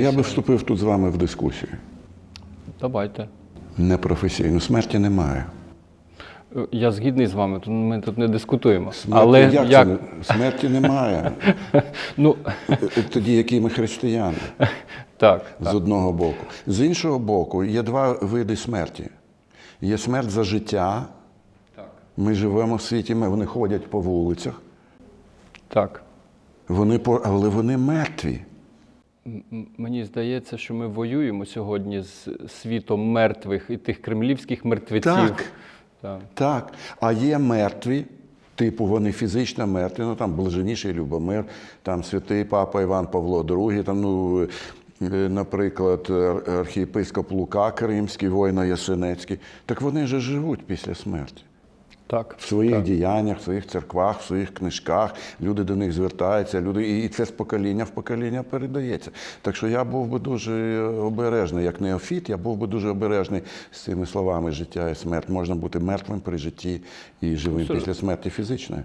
Я би вступив тут з вами в дискусію. Давайте. Непрофесійну. Смерті немає. Я згідний з вами, ми тут не дискутуємо. Смерті, Але як, як, Це? Смерті немає. ну Е, Тоді які ми християни так, з одного боку. З іншого боку, є два види смерті. Є смерть за життя. так. Ми живемо в світі, ми, вони ходять по вулицях, Так. вони, по- але вони мертві. Мені здається, що ми воюємо сьогодні з світом мертвих і тих кремлівських мертвеців. Так. Так. Так. А є мертві, типу вони фізично мертві, ну там блаженніший Любомир, там святий папа Іван Павло II, там, ну, е, наприклад, архієпископ Лука Кримський, воїна Ясенецький. Так вони же живуть після смерті. Так. В своїх діяннях, в своїх церквах, в своїх книжках люди до них звертаються, люди, і це з покоління в покоління передається. Так що я був би дуже обережний, як неофіт, я був би дуже обережний з цими словами життя і смерть. Можна бути мертвим при житті і живим після смерті фізичної.